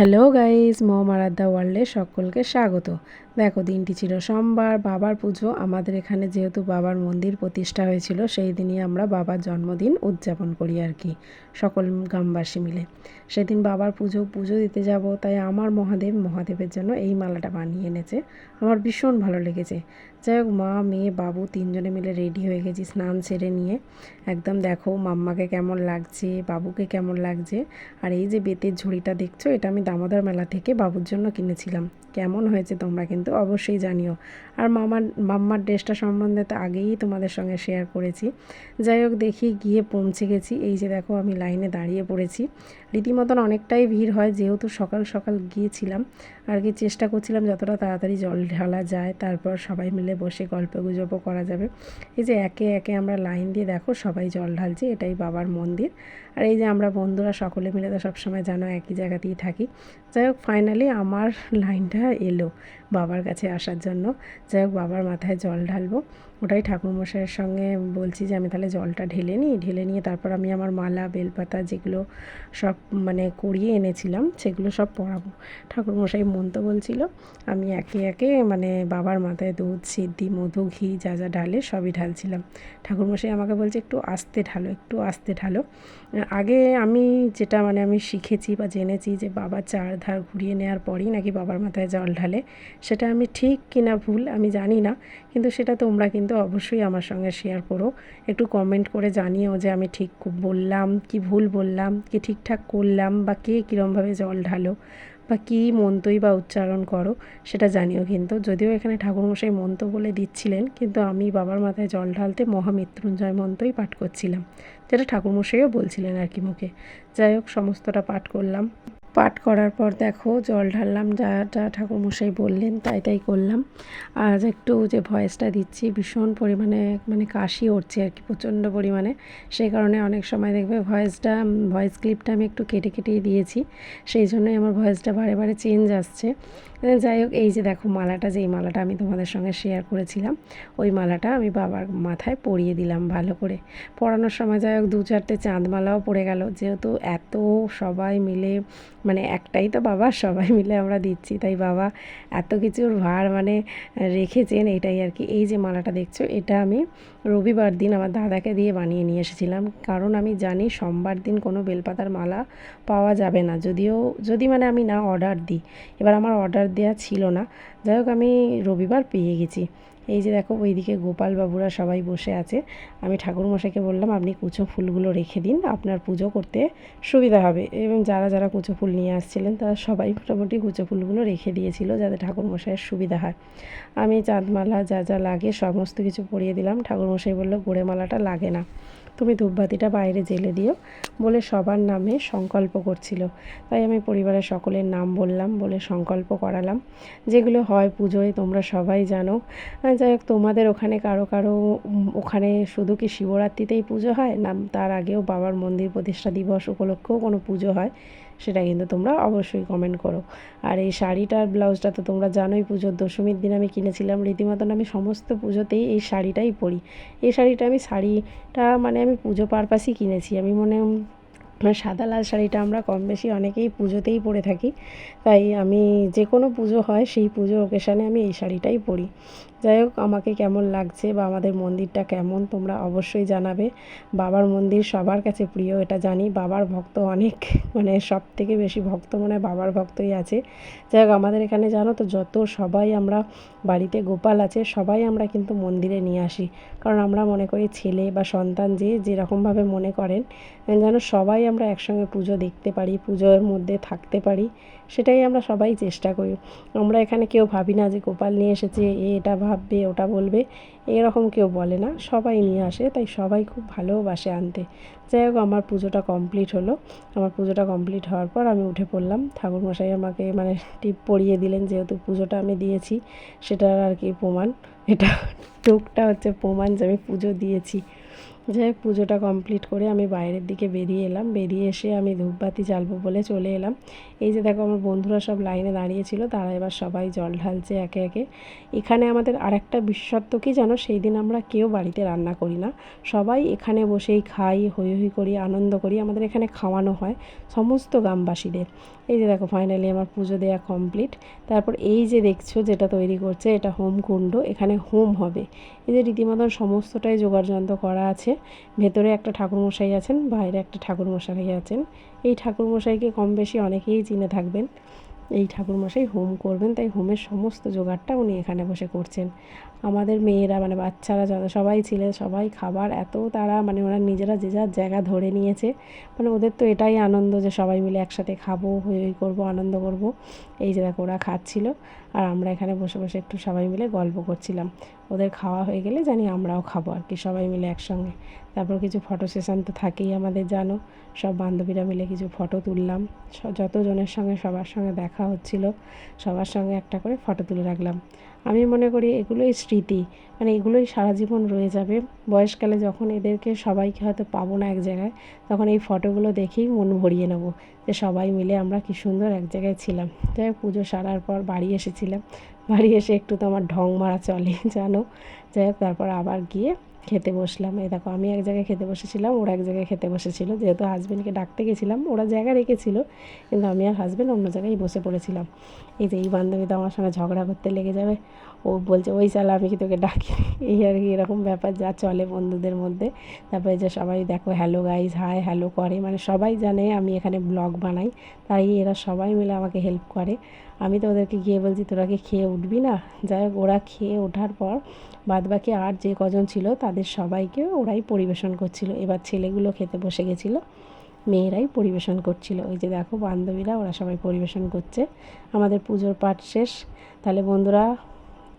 Hello guys মম আরাধ্যা ওয়ার্ল্ডে সকলকে স্বাগত। দেখো, দিনটি ছিল সোমবার, বাবার পুজো। আমাদের এখানে যেহেতু বাবার মন্দির প্রতিষ্ঠা হয়েছিল, সেই দিনই আমরা বাবার জন্মদিন উদযাপন করি আর কি, সকল গ্রামবাসী মিলে। সেদিন বাবার পুজো পুজো দিতে যাব, তাই আমার মহাদেব মহাদেবের জন্য এই মালাটা বানিয়ে এনেছে। আমার ভীষণ ভালো লেগেছে। যাই হোক, মা, মেয়ে, বাবু তিনজনে মিলে রেডি হয়ে গেছি স্নান সেরে নিয়ে। একদম দেখো, মাম্মাকে কেমন লাগছে, বাবুকে কেমন লাগছে। আর এই যে বেতের ঝুড়িটা দেখছ, এটা আমি দামোদর মেলা থেকে বাবুর জন্য কিনেছিলাম। কেমন হয়েছে তোমরা কিন্তু অবশ্যই জানিও। আর মামার, মাম্মার ড্রেসটা সম্বন্ধে তো আগেই তোমাদের সঙ্গে শেয়ার করেছি। যাই হোক, দেখি গিয়ে পৌঁছে গেছি। এই যে দেখো, আমি লাইনে দাঁড়িয়ে পড়েছি। রীতিমতন অনেকটাই ভিড় হয়, যেহেতু সকাল সকাল গিয়েছিলাম। আর কি চেষ্টা করছিলাম যতটা তাড়াতাড়ি জল ঢালা যায়, তারপর সবাই মিলে বসে গল্প গুজবও করা যাবে। এই যে একে একে আমরা লাইন দিয়ে দেখো সবাই জল ঢালছি, এটাই বাবার মন্দির। আর এই যে আমরা বন্ধুরা সকলে মিলে তো সবসময় জানো একই জায়গাতেই থাকি। যাই হোক ফাইনালি আমার লাইনটা এলো বাবার কাছে আসার জন্য। যাই হোক, বাবার মাথায় জল ঢালবো। ওটাই ঠাকুরমশাইয়ের সঙ্গে বলছি যে আমি তাহলে জলটা ঢেলে নিই, ঢেলে নিয়ে তারপর আমি আমার মালা, বেলপাতা যেগুলো সব মানে করিয়ে এনেছিলাম সেগুলো সব পরাবো। ঠাকুরমশাই মন তো বলছিল, আমি একে একে মানে বাবার মাথায় দুধ, সিদ্ধি, মধু, ঘি যা যা ঢালে সবই ঢালছিলাম। ঠাকুরমশাই আমাকে বলছে একটু আস্তে ঢালো, একটু আস্তে ঢালো। আগে আমি যেটা মানে আমি শিখেছি বা জেনেছি যে বাবার চার ধার ঘুরিয়ে নেওয়ার পরই নাকি বাবার মাথায় জল ঢালে, সেটা আমি ঠিক কিনা ভুল আমি জানি না, কিন্তু সেটা তোমরা কিন্তু অবশ্যই আমার সঙ্গে শেয়ার করো। একটু কমেন্ট করে জানিও যে আমি ঠিক বললাম, কি ভুল বললাম, কি ঠিকঠাক করলাম, বা কে কীরমভাবে জল ঢালো, বা কী মন্তই বা উচ্চারণ করো, সেটা জানিও কিন্তু। যদিও এখানে ঠাকুরমশাই মন্ত বলে দিচ্ছিলেন, কিন্তু আমি বাবার মাথায় জল ঢালতে মহামৃত্যুঞ্জয় মন্তই পাঠ করছিলাম, যেটা ঠাকুরমশাইও বলছিলেন আর কি মুখে। যাই হোক, সমস্তটা পাঠ করলাম। পাঠ করার পর দেখো জল ঢাললাম, যা যা ঠাকুরমশাই বললেন তাই তাই করলাম। আর একটু যে ভয়েসটা দিচ্ছি, ভীষণ পরিমাণে মানে কাশি উঠছে আর কি, প্রচণ্ড পরিমাণে। সেই কারণে অনেক সময় দেখবে ভয়েসটা ভয়েস ক্লিপটা আমি একটু কেটে কেটেই দিয়েছি। সেই জন্যই আমার ভয়েসটা বারে বারে চেঞ্জ আসছে। যাই হোক, এই যে দেখো মালাটা, যেই মালাটা আমি তোমাদের সঙ্গে শেয়ার করেছিলাম, ওই মালাটা আমি বাবার মাথায় পরিয়ে দিলাম ভালো করে। পরানোর সময় যাই হোক, দু চারটে চাঁদমালাও পড়ে গেল। যেহেতু এত সবাই মিলে মানে একটাই তো বাবা, সবাই মিলে আমরা দিচ্ছি। তাই বাবা এত কিছুর ভার মানে রেখেছেন, এটাই আর কি। এই যে মালাটা দেখছ, এটা আমি রবিবার দিন আমার দাদাকে দিয়ে বানিয়ে নিয়ে এসেছিলাম। কারণ আমি জানি সোমবার দিন কোনো বেলপাতার মালা পাওয়া যাবে না। যদিও, যদি মানে আমি না অর্ডার দিই। এবার আমার অর্ডার দেওয়া ছিল না। যাই হোক, আমি রবিবার পেয়ে গেছি। এই যে দেখো, ওইদিকে গোপাল বাবুরা সবাই বসে আছে। আমি ঠাকুরমশাইকে বললাম, আপনি কুচো ফুলগুলো রেখে দিন, আপনার পুজো করতে সুবিধা হবে। এবং যারা যারা কুচো ফুল নিয়ে আসছিলেন, তারা সবাই মোটামুটি কুচো ফুলগুলো রেখে দিয়েছিল, যাতে ঠাকুরমশাইয়ের সুবিধা হয়। আমি চাঁদমালা যা যা লাগে সমস্ত কিছু পরিয়ে দিলাম। ঠাকুরমশাই বলল, গোড়ে মালাটা লাগে না। তুমি ধূপবাতিটা বাইরে জেলে দিও। বলে সবার নামে সংকল্প করছিল। তাই আমি পরিবারের সকলের নাম বললাম, বলে সংকল্প করালাম। যেগুলো হয় পুজোয় তোমরা সবাই জানো। যাই হোক, তোমাদের ওখানে কারও কারও ওখানে শুধু কি শিবরাত্রিতেই পুজো হয়? না, তার আগেও বাবার মন্দির প্রতিষ্ঠা দিবস উপলক্ষেও কোনো পুজো হয়? সেটা কিন্তু তোমরা অবশ্যই কমেন্ট করো। আর এই শাড়িটার ব্লাউজটা তো তোমরা জানোই, পুজোর দশমীর দিন আমি কিনেছিলাম। রীতিমতন আমি সমস্ত পুজোতেই এই শাড়িটাই পরি। এই শাড়িটা আমি শাড়িটা মানে আমি পুজো পারপাসই কিনেছি। আমি মনে সাদা লাল শাড়িটা আমরা কম বেশি অনেকেই পুজোতেই পরে থাকি। তাই আমি যে কোনো পুজো হয়, সেই পুজো ওকেশানে আমি এই শাড়িটাই পরি। যাই হোক, আমাকে কেমন লাগছে বা আমাদের মন্দিরটা কেমন তোমরা অবশ্যই জানাবে। বাবার মন্দির সবার কাছে প্রিয়, এটা জানি। বাবার ভক্ত অনেক মানে সব থেকে বেশি ভক্ত মনে হয় বাবার ভক্তই আছে। যাই হোক, আমাদের এখানে জানো তো, যত সবাই আমরা বাড়িতে গোপাল আছে, সবাই আমরা কিন্তু মন্দিরে নিয়ে আসি। কারণ আমরা মনে করি ছেলে বা সন্তান যে যেরকমভাবে মনে করেন, যেন সবাই আমরা একসঙ্গে পুজো দেখতে পারি, পুজোর মধ্যে থাকতে পারি, সেটাই আমরা সবাই চেষ্টা করি। আমরা এখানে কেউ ভাবি না যে গোপাল নিয়ে এসেছে, এ এটা ভাববে, ওটা বলবে, এরকম কেউ বলে না, সবাই নিয়ে আসে, তাই সবাই খুব ভালোবাসে আনতে। যাই হোক, আমার পুজোটা কমপ্লিট হলো। আমার পুজোটা কমপ্লিট হওয়ার পর আমি উঠে পড়লাম। ঠাকুরমশাই আমাকে মানে টিপ পরিয়ে দিলেন, যেহেতু পুজোটা আমি দিয়েছি, সেটার আর কি প্রমাণ। এটা টুকটা হচ্ছে প্রমাণ যে আমি পুজো দিয়েছি। যাই হোক, পুজোটা কমপ্লিট করে আমি বাইরের দিকে বেরিয়ে এলাম। বেরিয়ে এসে আমি ধূপবাতি জ্বালবো বলে চলে এলাম। এই যে দেখো, আমার বন্ধুরা সব লাইনে দাঁড়িয়েছিল, তারা এবার সবাই জল ঢালছে একে একে। এখানে আমাদের আরেকটা বিশেষত্ব কি জানো? সেই দিন আমরা কেউ বাড়িতে রান্না করি না। সবাই এখানে বসেই খাই হই হই করি, আনন্দ করি। আমাদের এখানে খাওয়ানো হয় সমস্ত গ্রামবাসীদের। এই যে দেখো ফাইনালি আমার পুজো দেওয়া কমপ্লিট তারপর এই যে দেখছ, যেটা তৈরি করছে, এটা হোম কুণ্ড। এখানে হোম হবে। এই যে রীতিমতন সমস্তটাই যোগাড়যন্ত্র করা আছে। ভেতরে একটা ঠাকুরমশাই আছেন, বাইরে একটা ঠাকুরমশাই আছেন। এই ঠাকুরমশাইকে কম বেশি অনেকেই চিনে থাকবেন। এই ঠাকুরমশাই হোম করবেন, তাই হোমের সমস্ত জোগাড়টা উনি এখানে বসে করছেন। আমাদের মেয়েরা মানে বাচ্চারা যত সবাই ছিলেন, সবাই খাবার এত তারা মানে ওরা নিজেরা যে যার জায়গা ধরে নিয়েছে। মানে ওদের তো এটাই আনন্দ যে সবাই মিলে একসাথে খাব, হই হই করব, আনন্দ করব। এই যে দেখো ওরা খাচ্ছিল আর আমরা এখানে বসে বসে একটু সবাই মিলে গল্প করছিলাম। ওদের খাওয়া হয়ে গেলে জানি আমরাও খাব আর কি, সবাই মিলে একসঙ্গে। তারপর কিছু ফটো সেশন তো থাকেই আমাদের, জানো? সব বান্ধবীরা মিলে কিছু ফটো তুললাম। যতজনের সঙ্গে সবার সঙ্গে দেখা হচ্ছিল, সবার সঙ্গে একটা করে ফটো তুলে রাখলাম। আমি মনে করি এগুলোই স্মৃতি মানে এগুলোই সারা জীবন রয়ে যাবে। বয়সকালে যখন এদেরকে সবাইকে হয়তো পাবো না এক জায়গায়, তখন এই ফটোগুলো দেখেই মন ভরিয়ে নেব। যে সবাই মিলে আমরা কি সুন্দর এক জায়গায় ছিলাম। যাই পুজো সারার পর বাড়ি এসেছিলাম। বাড়ি এসে একটু তো আমার ঢং মারা চলে, জানো? যাই হোক, তারপর আবার গিয়ে খেতে বসলাম। এই দেখো, আমি এক জায়গায় খেতে বসেছিলাম, ওরা এক জায়গায় খেতে বসেছিল। যেহেতু হাজব্যান্ডকে ডাকতে গেছিলাম, ওরা জায়গা রেখেছিল, কিন্তু আমি আর হাজবেন্ড অন্য জায়গায় বসে পড়েছিলাম। এই যে এই বান্ধবী তো আমার সঙ্গে ঝগড়া করতে লেগে যাবে। ও বলছে, ওই চালা আমি কি তোকে ডাকি? এই আর কি, এরকম ব্যাপার যা চলে বন্ধুদের মধ্যে। তারপরে যে সবাই দেখো হ্যালো গাইজ হাই হ্যালো করে। মানে সবাই জানে আমি এখানে ব্লগ বানাই, তাই এরা সবাই মিলে আমাকে হেল্প করে। আমি তো ওদেরকে গিয়ে বলছি, তোরা কি খেয়ে উঠবি না? যাই হোক, ওরা খেয়ে ওঠার পর বাদবাকি আর যে কজন ছিল তাদের সবাইকে ওরাই পরিবেশন করছিল। এবার ছেলেগুলো খেতে বসে গেছিল, মেয়েরাই পরিবেশন করছিল। ওই যে দেখো বান্ধবীরা, ওরা সবাই পরিবেশন করছে। আমাদের পুজোর পাঠ শেষ। তাহলে বন্ধুরা,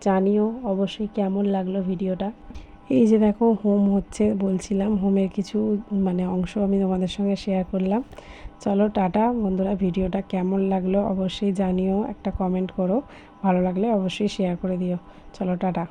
জানিও অবশ্যই কেমন লাগল ভিডিওটা। এই যে দেখো, হোম হচ্ছে বলছিলাম, হোমের কিছু মানে অংশ আমি তোমাদের সঙ্গে শেয়ার করলাম। চলো, টাটা। বন্ধুরা, ভিডিওটা কেমন লাগল অবশ্যই জানিও, একটা কমেন্ট করো। ভালো লাগলে অবশ্যই শেয়ার করে দিও। চলো, টাটা।